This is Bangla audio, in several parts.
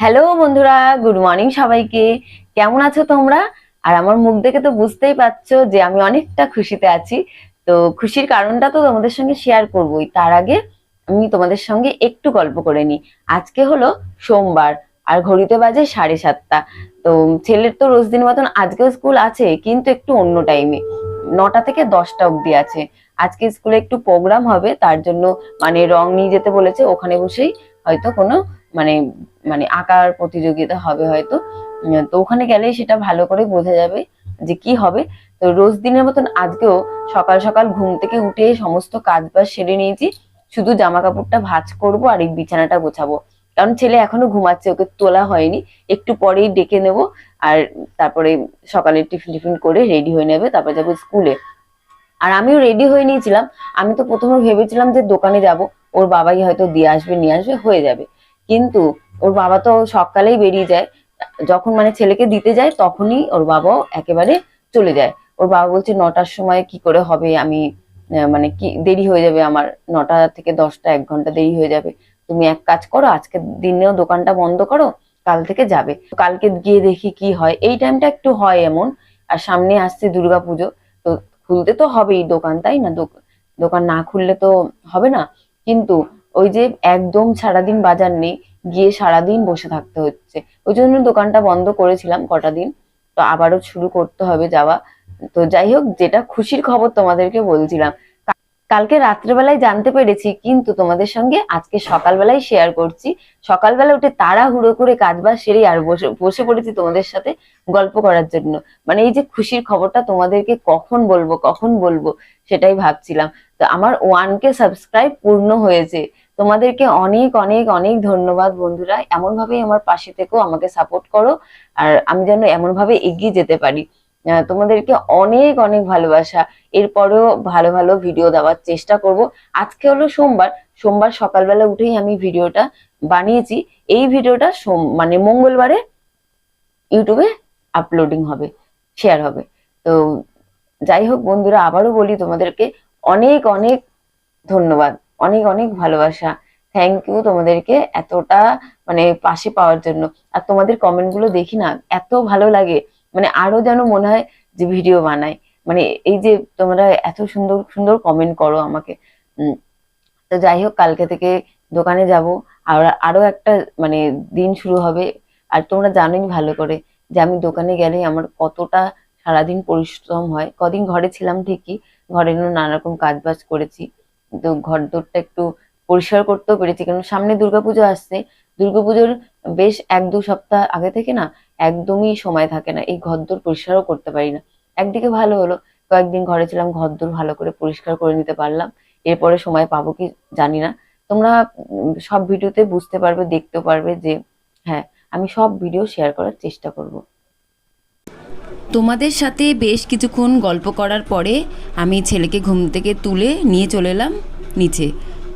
হ্যালো বন্ধুরা গুড মর্নিং সবাইকে। কেমন আছো তোমরা? আর আমার মুখ দেখে তো বুঝতেই পারছ যে আমি অনেকটা খুশিতে আছি। তো খুশির কারণটা তো তোমাদের সঙ্গে শেয়ার করবোই। তার আগে আমি তোমাদের সঙ্গে একটু গল্প করে নিই। আজকে হলো সোমবার, আর ঘড়িতে বাজে সাড়ে সাতটা। তো ছেলের তো রোজ দিন মতন আজকেও স্কুল আছে, কিন্তু একটু অন্য টাইমে নটা থেকে দশটা অবধি আছে। আজকে স্কুলে একটু প্রোগ্রাম হবে, তার জন্য মানে রং নিয়ে যেতে বলেছে, ওখানে বসেই হয়তো কোনো মানে মানে আঁকার প্রতিযোগিতা হবে হয়তো। তো ওখানে গেলেই সেটা ভালো করে বোঝা যাবে যে কি হবে। তো রোজ দিনের মতন আজকেও সকাল সকাল ঘুম থেকে উঠে সমস্ত কাজ বাজ সেরে নিয়েছি। শুধু জামা কাপড়টা ভাজ করব আর এই বিছানাটা গোছাবো। কারণ ছেলে এখনও ঘুমাচ্ছে, ওকে তোলা হয়নি। একটু পরেই ডেকে নেব আর তারপরে সকালে টিফিন টিফিন করে রেডি হয়ে নেবে, তারপর যাব স্কুলে। আর আমিও রেডি হয়ে নিয়েছিলাম। আমি তো প্রথমে ভেবেছিলাম যে দোকানে যাব, ওর বাবাই হয়তো দিয়ে আসবে, নিয়ে আসবে, হয়ে যাবে। কিন্তু ওর বাবা তো সকালেই বেরিয়ে যায়। যখন মানে ছেলেকে দিতে যায়, তখনই ওর বাবাও একেবারে চলে যায়। ওর বাবা বলছে, নটার সময় কি করে হবে? আমি মানে কি, দেরি হয়ে যাবে আমার। নটা থেকে দশটা, এক ঘণ্টা দেরি হয়ে যাবে। তুমি এক কাজ করো, আজকে দিনেও দোকানটা বন্ধ করো, কাল থেকে যাবে। কালকে গিয়ে দেখি কি হয়। এই টাইমটা একটু হয় এমন। আর সামনে আসছে দুর্গা পুজো তো খুলতে তো হবেই দোকান, তাই না? দোক- দোকান না খুললে তো হবে না। কিন্তু ওই যে একদম সারাদিন বাজার নেই গিয়ে সারাদিন বসে থাকতে হচ্ছে। ওই জন্য দোকানটা বন্ধ করেছিলাম কটা দিন। তো আবারও শুরু করতে হবে যাওয়া। তো যাই হোক, যেটা খুশির খবর তোমাদেরকে বলছিলাম। কালকে রাত্রেবেলায় জানতে পেরেছি, কিন্তু তোমাদের সঙ্গে আজকে সকালবেলায় শেয়ার করছি। সকালবেলা উঠে তাড়াহুড়ো করে কাজ বাজ সেরে আর বসে বসে পড়েছি তোমাদের সাথে গল্প করার জন্য। মানে এই যে খুশির খবরটা তোমাদেরকে কখন বলব কখন বলব, সেটাই ভাবছিলাম। তো আমার ওয়ান কে সাবস্ক্রাইব পূর্ণ হয়েছে। তোমাদেরকে অনেক অনেক অনেক ধন্যবাদ বন্ধুরা। এমন ভাবেই আমার পাশে থেকেও আমাকে সাপোর্ট করো, আর আমি যেন এমন ভাবে এগিয়ে যেতে পারি। তোমাদেরকে অনেক অনেক ভালোবাসা। এরপরেও ভালো ভালো ভিডিও দেওয়ার চেষ্টা করব। আজকে হলো সোমবার। সোমবার সকালবেলা উঠেই আমি ভিডিওটা বানিয়েছি। এই ভিডিওটা মানে মঙ্গলবারে ইউটিউবে আপলোডিং হবে শেয়ার হবে। তো যাই হোক বন্ধুরা, আবারও বলি তোমাদেরকে অনেক অনেক ধন্যবাদ। অনেক অনেক ভালোবাসা। থ্যাংক ইউ তোমাদেরকে এতটা মানে পাশে পাওয়ার জন্য। আর তোমাদের কমেন্টগুলো দেখি না, এত ভালো লাগে। মানে আরও যেন মনে হয় যে ভিডিও বানাই। মানে এই যে তোমরা এত সুন্দর সুন্দর কমেন্ট করো আমাকে। তো যাই হোক, কালকে থেকে দোকানে যাব। আর আরও একটা মানে দিন শুরু হবে। আর তোমরা জানোই ভালো করে যে আমি দোকানে গেলে আমার কতটা সারাদিন পরিশ্রম হয়। কদিন ঘরে ছিলাম ঠিকই। ঘরে নানা রকম কাজ বাজ করেছি। ঘর দোরটা একটু পরিষ্কার করতেও পেরেছি, কারণ সামনে দুর্গাপুজো আসছে। দুর্গাপুজোর বেশ এক দু সপ্তাহ আগে থেকে না একদমই সময় থাকে না, এই ঘর দোর পরিষ্কারও করতে পারি না। একদিকে ভালো হলো, কয়েকদিন ঘরে ছিলাম ঘর দোর ভালো করে পরিষ্কার করে নিতে পারলাম। এরপরে সময় পাবো কি জানি না। তোমরা সব ভিডিওতে বুঝতে পারবে দেখতে পারবে যে হ্যাঁ আমি সব ভিডিও শেয়ার করার চেষ্টা করব। তোমাদের সাথে বেশ কিছুক্ষণ গল্প করার পরে আমি ছেলেকে ঘুম থেকে তুলে নিয়ে চলে এলাম নিচে।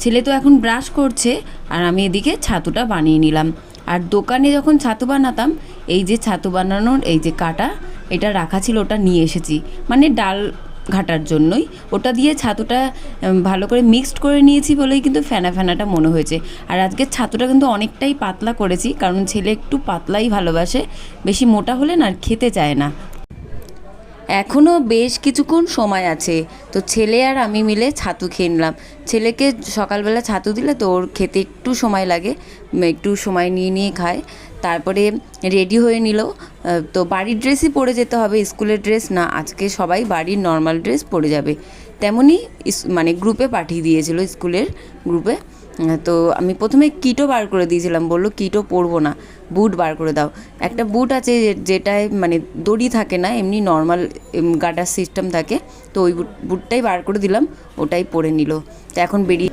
ছেলে তো এখন ব্রাশ করছে আর আমি এদিকে ছাতুটা বানিয়ে নিলাম। আর দোকানে যখন ছাতু বানাতাম, এই যে ছাতু বানানোর এই যে কাটা, এটা রাখা ছিল, ওটা নিয়ে এসেছি। মানে ডাল ঘাটার জন্যই। ওটা দিয়ে ছাতুটা ভালো করে মিক্সড করে নিয়েছি বলেই কিন্তু ফেনা ফেনাটা মনে হয়েছে। আর আজকে ছাতুটা কিন্তু অনেকটাই পাতলা করেছি, কারণ ছেলে একটু পাতলাই ভালোবাসে। বেশি মোটা হলে না আর খেতে চায় না। এখনও বেশ কিছুক্ষণ সময় আছে। তো ছেলে আর আমি মিলে ছাতু খেয়ে নিলাম। ছেলেকে সকালবেলা ছাতু দিলে তো ওর খেতে একটু সময় লাগে একটু সময় নিয়ে নিয়ে খায়। তারপরে রেডি হয়ে নিল। তো বাড়ির ড্রেসই পরে যেতে হবে, স্কুলের ড্রেস না, আজকে সবাই বাড়ির নর্মাল ড্রেস পরে যাবে। তেমনই মানে গ্রুপে পাঠিয়ে দিয়েছিল স্কুলের গ্রুপে তো আমি প্রথমে কিটো বার করে দিয়েছিলাম, বলল কিটো পরবো না, বুট বার করে দাও। একটা বুট আছে যেটায় মানে দড়ি থাকে না, এমনি নর্মাল গাডার সিস্টেম থাকে, তো ওই বুট, বুটটাই বার করে দিলাম, ওটাই পরে নিল। তো এখন বেরিয়ে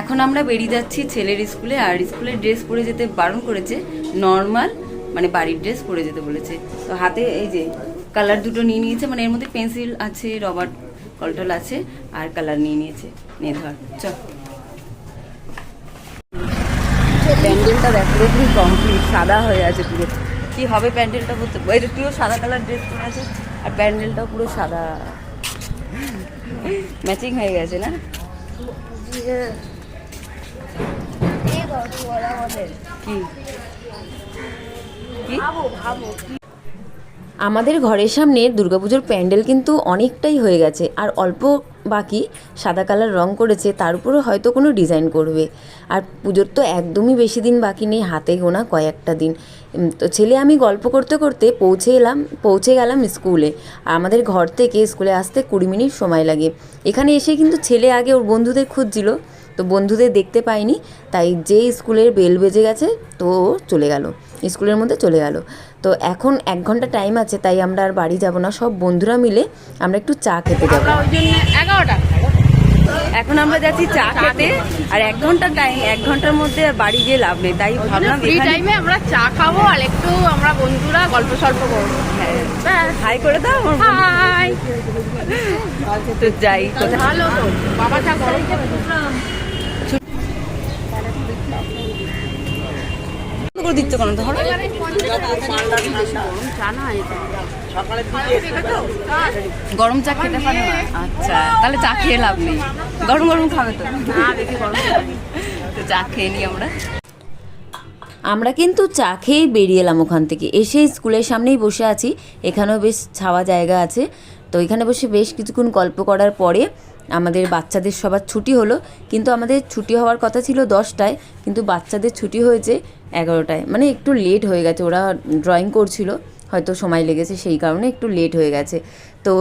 এখন আমরা বেরিয়ে যাচ্ছি ছেলের স্কুলে, আর স্কুলের ড্রেস পরে যেতে বারণ করেছে নর্মাল মানে বাড়ির ড্রেস পরে যেতে বলেছে। তো হাতে এই যে কালার দুটো নিয়ে নিয়েছে মানে এর মধ্যে পেন্সিল আছে রবার কলটল আছে, আর কালার নিয়ে নিয়েছে নে ধর, চল। প্যান্ডেলটা দেখি কমপ্লিট সাদা হয়ে আছে পুরো। কি হবে প্যান্ডেলটা বলতে? এটা পুরো সাদা কালার ড্রেস পরে আছে, আর প্যান্ডেলটাও পুরো সাদা। ম্যাচিং হয়ে গেছে না? কি? কি আমাদের ঘরের সামনে দুর্গাপুজোর প্যান্ডেল কিন্তু অনেকটাই হয়ে গেছে। আর অল্প বাকি সাদা কালার রং করেছে, তার উপরে হয়তো কোনো ডিজাইন করবে। আর পুজোর তো একদমই বেশি দিন বাকি নেই, হাতে গোনা কয়েকটা দিন। তো ছেলে আমি গল্প করতে করতে পৌঁছে এলাম, পৌঁছে গেলাম স্কুলে। আর আমাদের ঘর থেকে স্কুলে আসতে কুড়ি মিনিট সময় লাগে। এখানে এসে কিন্তু ছেলে আগে ওর বন্ধুদের খুঁজছিল। তো বন্ধুদের দেখতে পাইনি তাই যে স্কুলের বেল বেজে গেছে তো চলে গেল স্কুলের মধ্যে চলে গেল। তো এখন এক ঘণ্টা টাইম আছে তাই আমরা আর বাড়ি যাব না সব বন্ধুরা মিলে আমরা একটু চা খেতে যাব। ওই জন্য এগারোটা এখন আমরা যাচ্ছি চা খেতে আর এক ঘণ্টা টাইম এক ঘণ্টার মধ্যে বাড়ি গিয়ে লাভ নেই তাই ভাবলাম ফ্রি টাইমে আমরা চা খাব আর একটু আমরা বন্ধুরা গল্প সল্প করব। হাই করে দাও আমার হাই তো যাই। ভালো তো। বাবা চা গরম গরম চা খেতে পারে আচ্ছা তাহলে চা খেয়ে লাভ নেই। গরম গরম খাবে তো? চা খেয়ে আমরা। আমরা কিন্তু চা খেয়েই বেরিয়ে এলাম ওখান থেকে। এসে স্কুলের সামনেই বসে আছি। এখানেও বেশ ছাওয়া জায়গা আছে। তো এখানে বসে বেশ কিছুক্ষণ গল্প করার পরে আমাদের বাচ্চাদের সবার ছুটি হলো। কিন্তু আমাদের ছুটি হওয়ার কথা ছিল দশটায়, কিন্তু বাচ্চাদের ছুটি হয়েছে এগারোটায়। মানে একটু লেট হয়ে গেছে, ওরা ড্রয়িং করছিল, হয়তো সময় লেগেছে সেই কারণে একটু লেট হয়ে গেছে। তো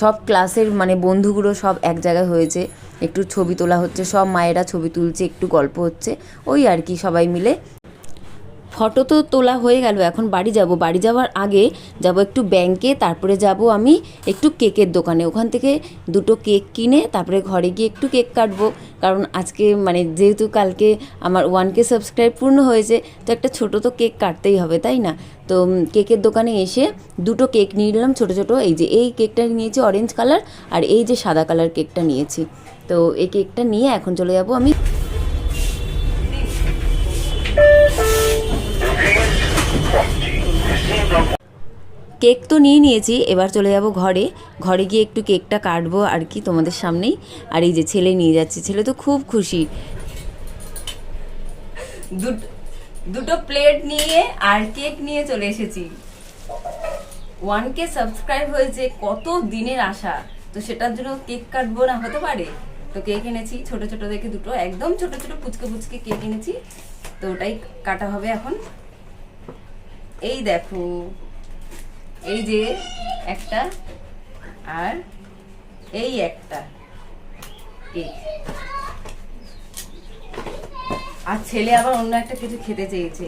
সব ক্লাসের মানে বন্ধুগুলো সব এক জায়গায় হয়েছে, একটু ছবি তোলা হচ্ছে, সব মায়েরা ছবি তুলছে, একটু গল্প হচ্ছে, ওই আর কি সবাই মিলে। ফটো তো তোলা হয়ে গেল, এখন বাড়ি যাব। বাড়ি যাওয়ার আগে যাব একটু ব্যাংকে তারপরে যাব আমি একটু কেকের দোকানে। ওখান থেকে দুটো কেক কিনে তারপরে ঘরে গিয়ে একটু কেক কাটবো। কারণ আজকে মানে যেহেতু কালকে আমার ওয়ান কে সাবস্ক্রাইব পূর্ণ হয়েছে, তো একটা ছোট তো কেক কাটতেই হবে, তাই না? তো কেকের দোকানে এসে দুটো কেক নিয়ে নিলাম, ছোটো ছোটো। এই যে এই কেকটা নিয়েছি অরেঞ্জ কালার আর এই যে সাদা কালার কেকটা নিয়েছি। তো এই কেকটা নিয়ে এখন চলে যাব আমি কেক তো নিয়ে নিয়েছি, এবার চলে যাব ঘরে। ঘরে গিয়ে একটু কেকটা কাটবো আর কি তোমাদের সামনেই। আর এই যে ছেলে নিয়ে যাচ্ছে, ছেলে তো খুব খুশি। দুটো প্লেট নিয়ে আর কেক নিয়ে চলে এসেছি। ওয়ান কে সাবস্ক্রাইব হয়েছে কত দিনের আশা? তো সেটার জন্য কেক কাটবো না, হতে পারে? তো কেক এনেছি, ছোট ছোট দেখে দুটো, একদম ছোট ছোট পুচকে পুচকে কেক এনেছি। তো ওটাই কাটা হবে এখন। এই দেখো এই যে একটা আর এই একটা। আর ছেলে আবার অন্য একটা কিছু খেতে চেয়েছে।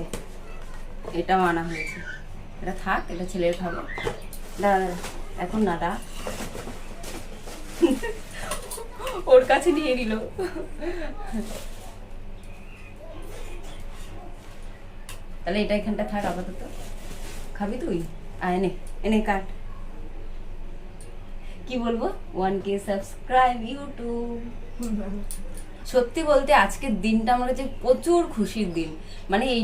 এটাও আনা হয়েছে। এটা থাক, এটা ছেলের খাব। দাঁড়া এখন না ডাক ওর কাছে নিয়ে নিল। তাহলে এটা এখানটা থাক আপাতত। খাবি তুই? এনে এনে কাট। কি বলব? ওয়ান কে সাবস্ক্রাইব ইউটিউব সত্যি বলতে আজকের দিনটা আমার কাছে প্রচুর খুশির দিন। মানে এই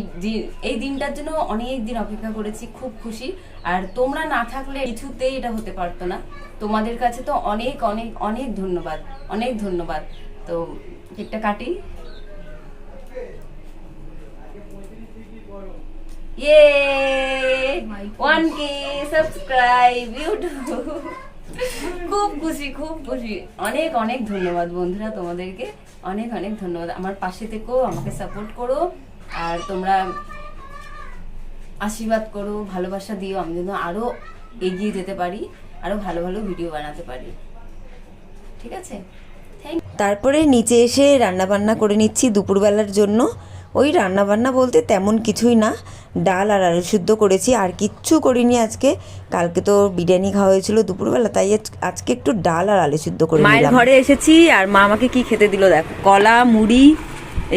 এই দিনটার জন্য অনেক দিন অপেক্ষা করেছি, খুব খুশি। আর তোমরা না থাকলে কিছুতেই এটা হতে পারতো না। তোমাদের কাছে তো অনেক অনেক অনেক ধন্যবাদ অনেক ধন্যবাদ। তো কেকটা কাটি। ইয়ে ওয়ান কে সাবস্ক্রাইব ইউটিউব খুব খুশি খুব খুশি। অনেক অনেক ধন্যবাদ বন্ধুরা তোমাদেরকে। অনেক অনেক ধন্যবাদ। আমার পাশে থেকেও আমাকে সাপোর্ট করো। আর তোমরা আশীর্বাদ করো ভালোবাসা দিও। আমি যেন আরও এগিয়ে যেতে পারি আরও ভালো ভালো ভিডিও বানাতে পারি। ঠিক আছে? তারপরে নিচে এসে রান্না বান্না করে নিচ্ছি দুপুরবেলার জন্য। ওই রান্না বান্না বলতে তেমন কিছুই না। ডাল আর আলু সিদ্ধ করেছি আর কিচ্ছু করিনি আজকে। কালকে তো বিরিয়ানি খাওয়া হয়েছিল দুপুরবেলা তাই আজকে একটু ডাল আর আলু সিদ্ধ করে মায়ের ঘরে এসেছি আর মা আমাকে কি খেতে দিল দেখো। কলা মুড়ি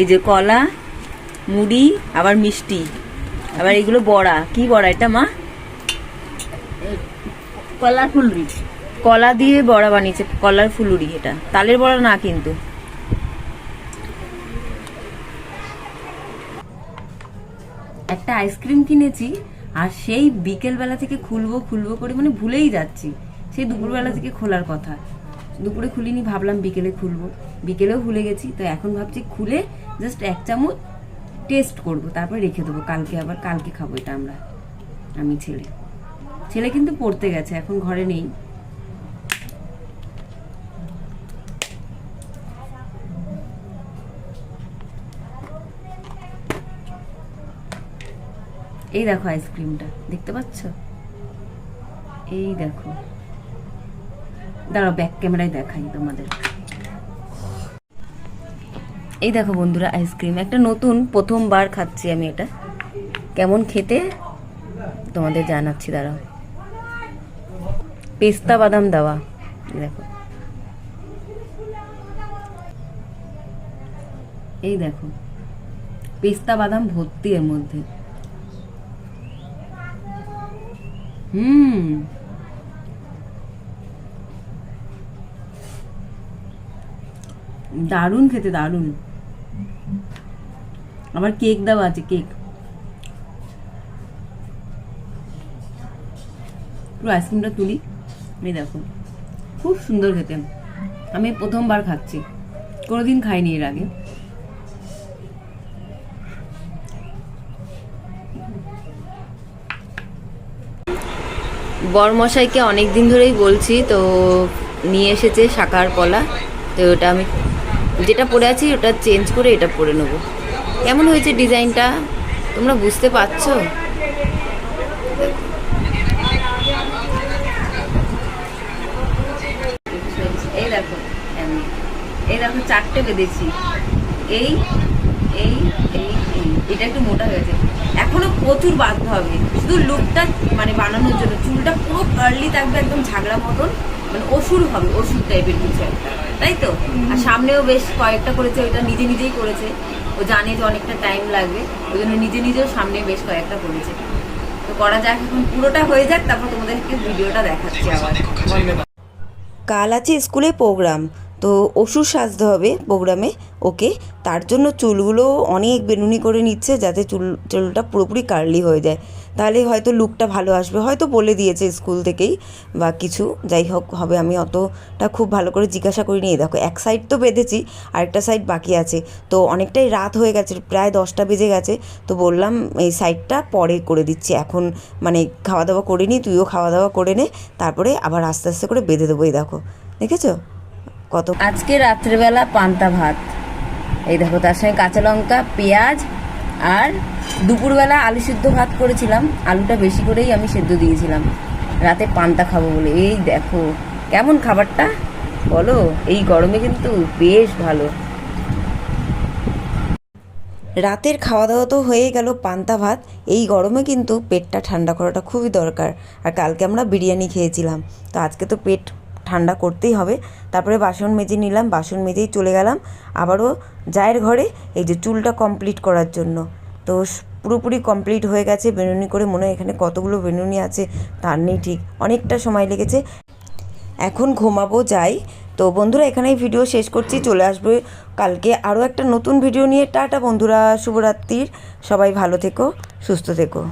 এই যে কলা মুড়ি আবার মিষ্টি আবার এগুলো বড়া। কি বড়া এটা মা? কলা ফুলুরি। কলা দিয়ে বড়া বানিয়েছে কলার ফুলুরি এটা। তালের বড়া না কিন্তু। একটা আইসক্রিম কিনেছি, আর সেই বিকেল বেলা থেকে খুলবো খুলবো করে মানে ভুলেই যাচ্ছি। সেই দুপুরবেলা থেকে খোলার কথা। দুপুরে খুলিনি, ভাবলাম বিকেলে খুলবো। বিকেলেও ভুলে গেছি, তো এখন ভাবছি খুলে জাস্ট এক চামচ টেস্ট করব, তারপর রেখে দেবো। কালকে আবার, কালকে খাব এটা আমরা, আমি ছেলে। ছেলে কিন্তু পড়তে গেছে, এখন ঘরে নেই। এই দেখো আইসক্রিমটা, দেখতে পাচ্ছ? এই দেখো। দাঁড়াও ব্যাক ক্যামেরায় দেখাই তোমাদের। এই দেখো বন্ধুরা, আইসক্রিম। একটা নতুন, প্রথমবার খাচ্ছি আমি এটা। কেমন খেতে? তোমাদের জানাচ্ছি, দাঁড়াও। পেস্তা বাদাম দেওয়া দেখো। এই দেখো। পেস্তা বাদাম ভর্তি এর মধ্যে। হুম দারুণ খেতে, দারুণ। আবার কেক দেওয়া আছে কেক পুরো আইসক্রিমটা তুলি। এই দেখো, খুব সুন্দর খেতে। আমি প্রথমবার খাচ্ছি। কোনোদিন খাইনি এর আগে। বরমশাইকে অনেক দিন ধরেই বলছি, তো নিয়ে এসেছে শাকার কলা। তো ওটা আমি যেটা পরে আছি ওটা চেঞ্জ করে এটা পরে নেব। কেমন হয়েছে ডিজাইনটা? তোমরা বুঝতে পারছ? এই দেখো। এই দেখো চারটে বেঁধেছি। এই এই এই এটা একটু মোটা হয়েছে এখনও প্রচুর বাঁধতে হবে। শুধু লুকটা মানে বানানোর জন্য। চুলটা পুরো কার্লি থাকবে একদম ঝাগড়া মতন। মানে অসুর হবে অসুর টাইপের কিছু একটা। তাই তো? আর সামনেও বেশ কয়েকটা করেছে ওইটা নিজে নিজেই করেছে। ও জানে যে অনেকটা টাইম লাগবে। ওই জন্য নিজে নিজেও সামনে বেশ কয়েকটা করেছে। তো করা যাক এখন পুরোটা হয়ে যাক তারপর তোমাদেরকে ভিডিওটা দেখাচ্ছি আবার। কাল আছে স্কুলে প্রোগ্রাম তো ওষুধ সাজতে হবে প্রোগ্রামে। ওকে, তার জন্য চুলগুলো অনেক বেনুনি করে নিচ্ছে যাতে চুল, চুলটা পুরোপুরি কার্লি হয়ে যায়। তাহলে হয়তো লুকটা ভালো আসবে। হয়তো বলে দিয়েছে স্কুল থেকেই বা কিছু। যাই হোক, হবে আমি অতটা খুব ভালো করে জিজ্ঞাসা করিনি। এই দেখো, এক সাইড তো বেঁধেছি, আরেকটা সাইড বাকি আছে। তো অনেকটাই রাত হয়ে গেছে, প্রায় দশটা বেজে গেছে। তো বললাম, এই সাইডটা পরে করে দিচ্ছি। এখন মানে খাওয়া দাওয়া করে নি তুইও খাওয়া দাওয়া করে নে। তারপরে আবার আস্তে আস্তে করে বেঁধে দেবো, এই দেখো। দেখেছ? কত? আজকে রাত্রেবেলা পান্তা ভাত। এই দেখো, তার সঙ্গে কাঁচা লঙ্কা, পেঁয়াজ আর দুপুরবেলা আলু সিদ্ধ ভাত করেছিলাম। আলুটা বেশি করেই আমি সেদ্ধ দিয়েছিলাম। রাতে পান্তা খাব বলে। এই দেখো, কেমন খাবারটা? বলো, এই গরমে কিন্তু বেশ ভালো। রাতের খাওয়া দাওয়া তো হয়ে গেল পান্তা ভাত। এই গরমে কিন্তু পেটটা ঠান্ডা করাটা খুবই দরকার। আর কালকে আমরা বিরিয়ানি খেয়েছিলাম। তো আজকে তো পেট ঠান্ডা করতেই হবে। তারপরে বাসন মেজে নিলাম, বাসন মেজেই চলে গেলাম। আবারও জায়ের ঘরে এই যে চুলটা কমপ্লিট করার জন্য। তো পুরোপুরি কমপ্লিট হয়ে গেছে। বেনুনি করে মনে হয় এখানে কতগুলো বেনুনি আছে, তার নেই ঠিক। অনেকটা সময় লেগেছে। এখন ঘুমাবো যাই। তো বন্ধুরা, এখানেই ভিডিও শেষ করছি। চলে আসবে কালকে আরও একটা নতুন ভিডিও নিয়ে। টাটা বন্ধুরা, শুভরাত্রির। সবাই ভালো থেকো, সুস্থ থেকো।